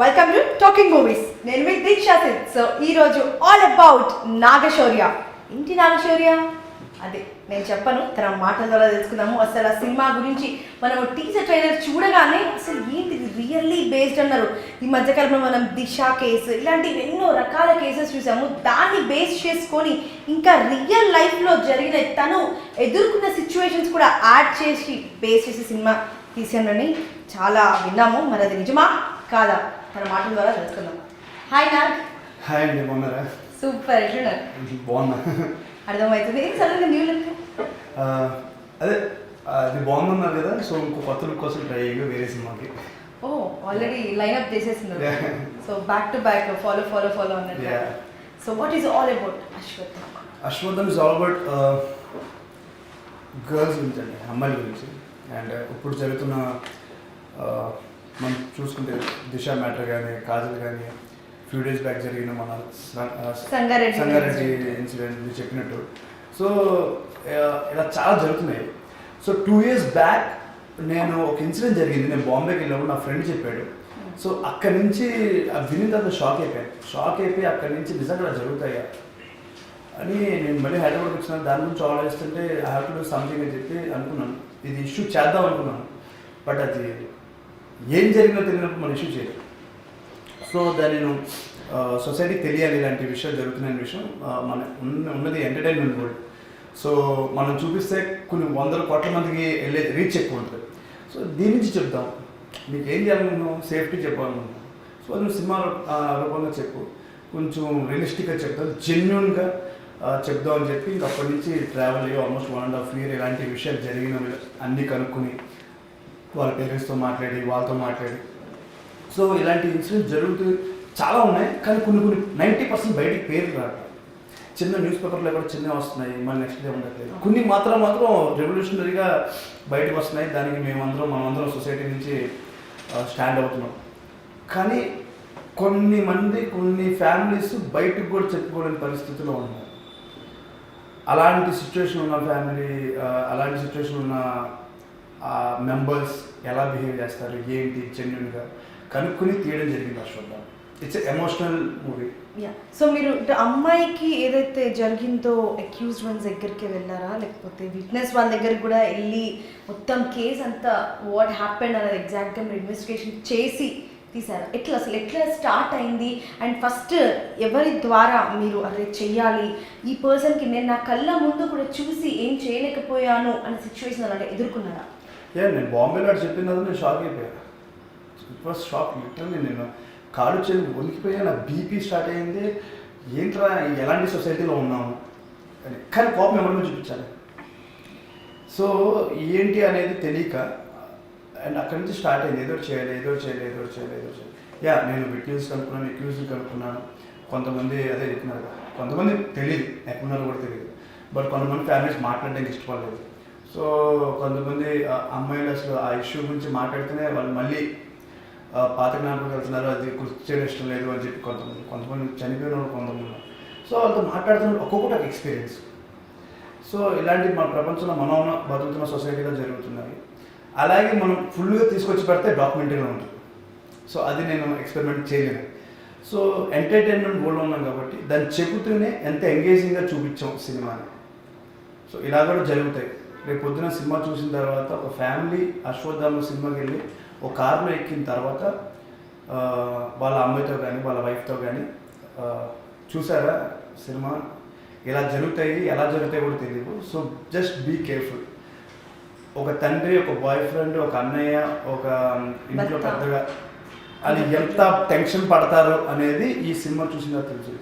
Welcome to talking movies నేను మీ దీక్షా sin. So ఈ రోజు ఆల్ అబౌట్ నాగశౌర్య. ఇంటి నాగశౌర్య? అదే నేను చెప్పను తన మాటల ద్వారా తెలుసుకుందాము. అసలు ఆ సినిమా గురించి మనం టీజర్ ట్రైలర్ చూడగానే అసలు ఏంటి రియల్లీ బేస్డ్ అన్నారు. ఈ మధ్యకాలంలో మనం దిశ కేసు ఇలాంటివి ఎన్నో రకాల కేసెస్ చూసాము. దాన్ని బేస్ చేసుకొని ఇంకా రియల్ లైఫ్లో జరిగిన తను ఎదుర్కొన్న సిచ్యువేషన్స్ కూడా యాడ్ చేసి బేస్ చేసే సినిమా తీసానని చాలా విన్నాము. మరి అది నిజమా? కాదా? తన మాటల ద్వారా తెలుసుకుందాం. హాయ్ నాగ్ హాయ్ అండి బాగున్నారా? సూపర్ ఎట్లున్నారు బాగున్నా. అర్థమవుతుంది. ఏం సడన్గా న్యూ లుక్? అదే అది బాగుందన్నారు కదా సో ఇంకో కొత్త లుక్ కోసం ట్రై అయ్యి వేరే సినిమాకి. ఓ ఆల్రెడీ లైన్అప్ చేసేస్తున్నారు. Yeah. So back to back follow follow follow అన్నట్టు. So what is all about Ashwath Ashwattham is all about girls గురించి అండి అమ్మాయిల గురించి. అండ్ ఇప్పుడు జరుగుతున్న ఆ, మనం చూసుకుంటే దిశ మ్యాటర్ కానీ కాజల్ కానీ ఫ్యూ డేస్ బ్యాక్ జరిగిన మన సంగారెడ్డి సంగారెడ్డి ఇన్సిడెంట్ చెప్పినట్టు. సో ఇలా చాలా జరుగుతున్నాయి. సో టూ ఇయర్స్ బ్యాక్ నేను ఒక ఇన్సిడెంట్ జరిగింది. నేను బాంబేకి వెళ్ళినప్పుడు నా ఫ్రెండ్ చెప్పాడు. సో అక్కడి నుంచి అది వినిన తర్వాత షాక్ అయిపోయాను. షాక్ అయిపోయి అక్కడి నుంచి నిజంగా జరుగుతాయా? అని నేను మళ్ళీ హైదరాబాద్కి వచ్చిన దాని గురించి ఆలోచిస్తుంటే I have to do something అని చెప్పి అనుకున్నాను. ఇది ఇష్యూ చేద్దాం అనుకున్నాను. బట్ అది ఏం జరిగినా తెలియనప్పుడు మనిషి ఇష్యూ సో దాన్ని నేను సొసైటీకి తెలియాలి ఇలాంటి విషయాలు జరుగుతున్న విషయం మన ఉన్న ఉన్నది ఎంటర్టైన్మెంట్ వరల్డ్ సో మనం చూపిస్తే కొన్ని వందల కోట్ల మందికి వెళ్ళే రీచ్ ఎక్కువ ఉంటుంది. సో దీని నుంచి చెప్దాం. మీకు ఏం చేయాలనుకున్నావు సేఫ్టీ చెప్పాలనుకున్నావు సో అది నువ్వు సినిమా రూపంగా చెప్పు. కొంచెం రియలిస్టిక్గా చెప్తాం జెన్యున్గా చెప్దాం అని చెప్పి అప్పటి నుంచి ట్రావెల్ అయ్యి almost one and half year ఇలాంటి విషయాలు జరిగినవి అన్నీ కనుక్కొని వాళ్ళ పేరెంట్స్తో మాట్లాడి వాళ్ళతో మాట్లాడి. సో ఇలాంటి ఇన్సిడెంట్స్ జరుగుతూ చాలా ఉన్నాయి. కానీ కొన్ని కొన్ని నైంటీ పర్సెంట్ బయటికి పేర్లు రావట్లేదు చిన్న న్యూస్ పేపర్లో కూడా చిన్న వస్తున్నాయి. మళ్ళీ నెక్స్ట్ డే ఉండట్లేదు. కొన్ని మాత్రం మాత్రం రెవల్యూషనరీగా బయటకు వస్తున్నాయి. దానికి మేమందరం మనమందరం సొసైటీ నుంచి స్టాండ్ అవుతున్నాం. కానీ కొన్ని మంది కొన్ని ఫ్యామిలీస్ బయటకు కూడా చెప్పుకోలేని పరిస్థితిలో ఉన్నారు. అలాంటి సిచ్యువేషన్ ఉన్న ఫ్యామిలీ అలాంటి సిచ్యువేషన్ ఉన్న మెంబర్స్ ఎలా బిహేవ్ చేస్తారు ఏంటి జెన్యున్గా కనుక్కుని తీయడం జరిగింది Ashwattha it's emotional movie yeah so మీరు అమ్మాయికి ఏదైతే జరిగిందో అక్యూజ్డ్ వన్ దగ్గరికి వెళ్ళారా? లేకపోతే విట్నెస్ వాళ్ళ దగ్గరికి కూడా వెళ్ళి మొత్తం కేస్ అంతా వాట్ హ్యాపెండ్ అనేది ఎగ్జాక్ట్గా మీరు ఇన్వెస్టిగేషన్ చేసి తీసారా ఎట్లా అసలు ఎట్లా స్టార్ట్ అయింది? అండ్ ఫస్ట్ ఎవరి ద్వారా మీరు అరే చెయ్యాలి ఈ పర్సన్కి నేను నా కళ్ళ ముందు కూడా చూసి ఏం చేయలేకపోయాను అనే సిచ్యువేషన్ అలాంటి ఎదుర్కొన్నారా? ఏ నేను బాంబేలో అటు నేను షాక్ అయిపోయాను. ఇట్ వాస్ షాక్ లిటరల్లీ నేను కాడు చేసి వణికిపోయా నా బీపీ స్టార్ట్ అయింది. ఏంట్రా ఎలాంటి సొసైటీలో ఉన్నాము? అని కానీ కోపం ఎవరిని చూపించాలి? సో ఏంటి అనేది తెలియక అండ్ అక్కడి నుంచి స్టార్ట్ అయింది. ఏదో చేయాలి ఏదో చేయాలి ఏదో చేయాలి ఏదో చేయాలి. యా నేను విట్నెస్ కనుక్కున్నాను ఎక్యూజ్ని కనుక్కున్నాను. కొంతమంది అదే చెప్పినారు కదా, కొంతమంది తెలియదు ఎక్కడున్నారో కూడా తెలియదు బట్ కొంతమంది ఫ్యామిలీస్ మాట్లాడడానికి ఇష్టపడలేదు. సో కొంతమంది అమ్మాయిలు అసలు ఆ ఇష్యూ గురించి మాట్లాడితేనే వాళ్ళు మళ్ళీ పాత జ్ఞాపకం వెళ్తున్నారు అది గుర్తు చేయడం ఇష్టం లేదు అని చెప్పి కొంతమంది కొంతమంది చనిపోయిన వాళ్ళు కొంతమంది ఉన్నారు. సో వాళ్ళతో మాట్లాడుతున్న ఒక్కొక్కటి ఒక ఎక్స్పీరియన్స్ సో ఇలాంటి మన ప్రపంచంలో మనం బతుకుతున్న సొసైటీలో జరుగుతున్నాయి అలాగే మనం ఫుల్గా తీసుకొచ్చి పెడితే డాక్యుమెంటరీగా ఉంటుంది. సో అది నేను ఎక్స్పెరిమెంట్ చేయలేను. సో ఎంటర్టైన్మెంట్ గోల్డ్ ఉన్నాం కాబట్టి దాన్ని చెబుతూనే ఎంత ఎంగేజింగ్గా చూపించాం సినిమాని. సో ఇలా కూడా జరుగుతాయి. రేపు పొద్దున సినిమా చూసిన తర్వాత ఒక ఫ్యామిలీ అశ్వత్థామ సినిమాకి వెళ్ళి ఒక కార్లో ఎక్కిన తర్వాత వాళ్ళ అమ్మాయితో కానీ వాళ్ళ వైఫ్తో కానీ చూసారా సినిమా? ఇలా జరుగుతాయి ఎలా జరుగుతాయి కూడా తెలియదు సో జస్ట్ బీ కేర్ఫుల్ ఒక తండ్రి ఒక బాయ్ ఫ్రెండ్ ఒక అన్నయ్య ఒక ఇంట్లో. పెద్దగా అది ఎంత టెన్షన్ పడతారు అనేది ఈ సినిమా చూసిన తర్వాత తెలుసు